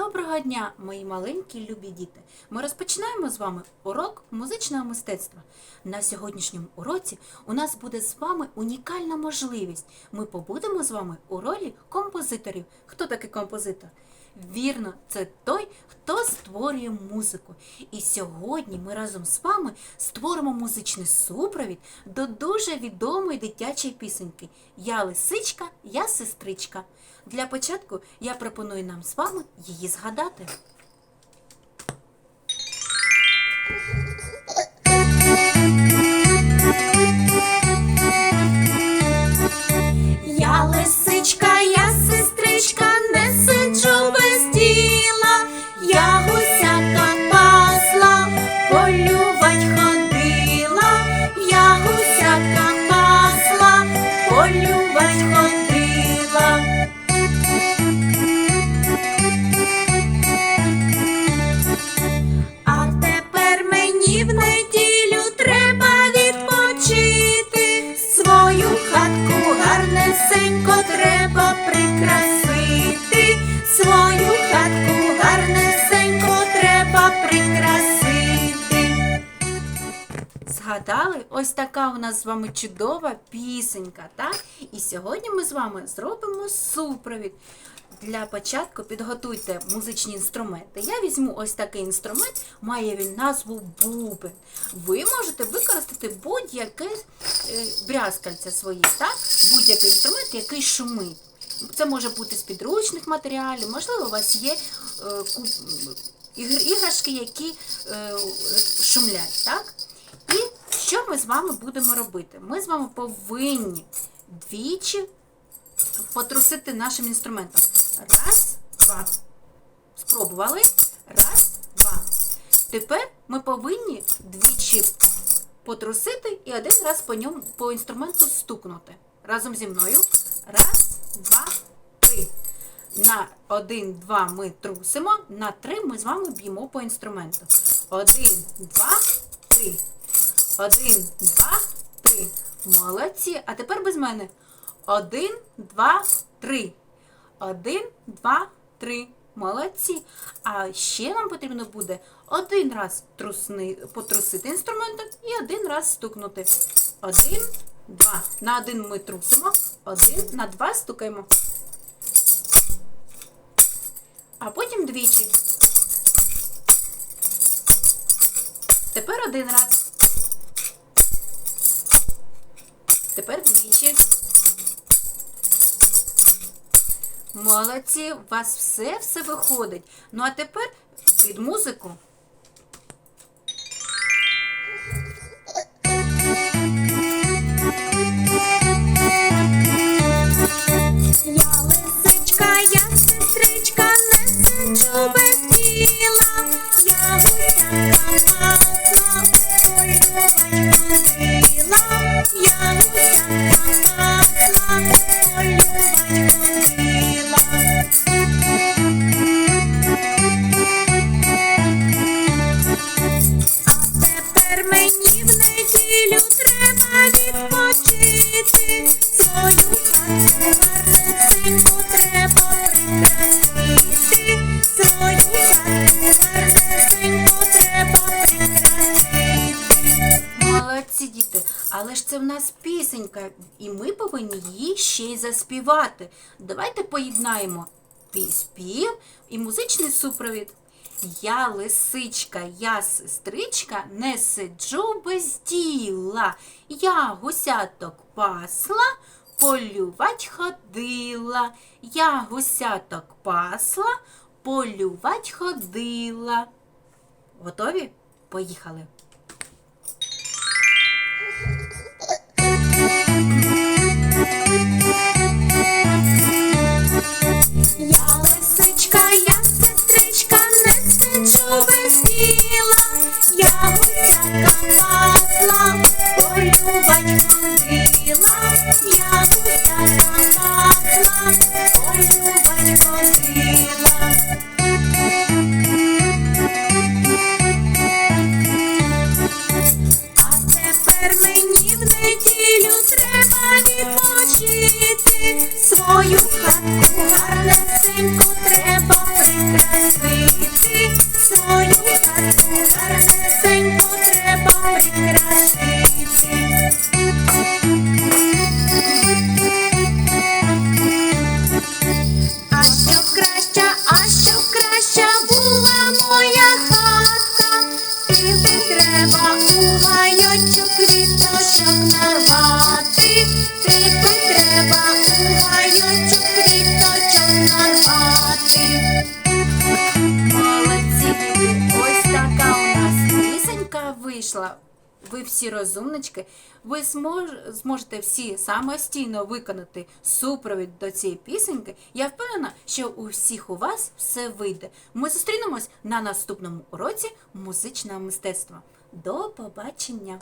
Доброго дня, мої маленькі любі діти! Ми розпочинаємо з вами урок музичного мистецтва. На сьогоднішньому уроці у нас буде з вами унікальна можливість. Ми побудемо з вами у ролі композиторів. Хто такий композитор? Вірно, це той, хто створює музику. І сьогодні ми разом з вами створимо музичний супровід до дуже відомої дитячої пісеньки Я лисичка, я сестричка. Для початку я пропоную нам з вами її згадати. Я лисичка, я сестричка, не сиджу без діла, я гусяка пасла, полювать ходила, я гусяка пасла, полювать ходила. Треба прикрасити. Свою хатку гарнесенько треба прикрасити. Згадали, ось така у нас з вами чудова пісенька, так? І сьогодні ми з вами зробимо супровід. Для початку підготуйте музичні інструменти. Я візьму ось такий інструмент, має він назву бубен. Ви можете використати будь-яке е, брязкальце свої, так? будь-який інструмент, який шумить. Це може бути з підручних матеріалів, можливо, у вас є е, іграшки, які е, шумлять. Так? І що ми з вами будемо робити? Ми з вами повинні двічі потрусити нашим інструментом. Раз, два. Спробували. Раз, два. Тепер ми повинні двічі потрусити і один раз по ньому по інструменту стукнути. Разом зі мною. Раз, два, три. На один, два ми трусимо, на три ми з вами б'ємо по інструменту. Один, два, три. Один, два, три. Молодці. А тепер без мене. Один, два, три. Один, два, три. Молодці. А ще нам потрібно буде один раз трусни, потрусити інструментом і один раз стукнути. Один, два. На один ми трусимо, один, на два стукаємо. А потім двічі. Тепер один раз. Тепер двічі. Молодці, у вас все все виходить. Ну а тепер під музику. Молодці діти, але ж це в нас пісенька, і ми повинні її ще й заспівати. Давайте поєднаємо пі- спів і музичний супровід. Я лисичка, я сестричка, не сиджу без діла. Я гусяток пасла, полювать ходила. Я гусяток пасла, полювать ходила. Готові? Поїхали! Ви всі розумнички, ви змож, зможете всі самостійно виконати супровід до цієї пісеньки. Я впевнена, що у всіх у вас все вийде. Ми зустрінемось на наступному уроці музичного мистецтва. До побачення!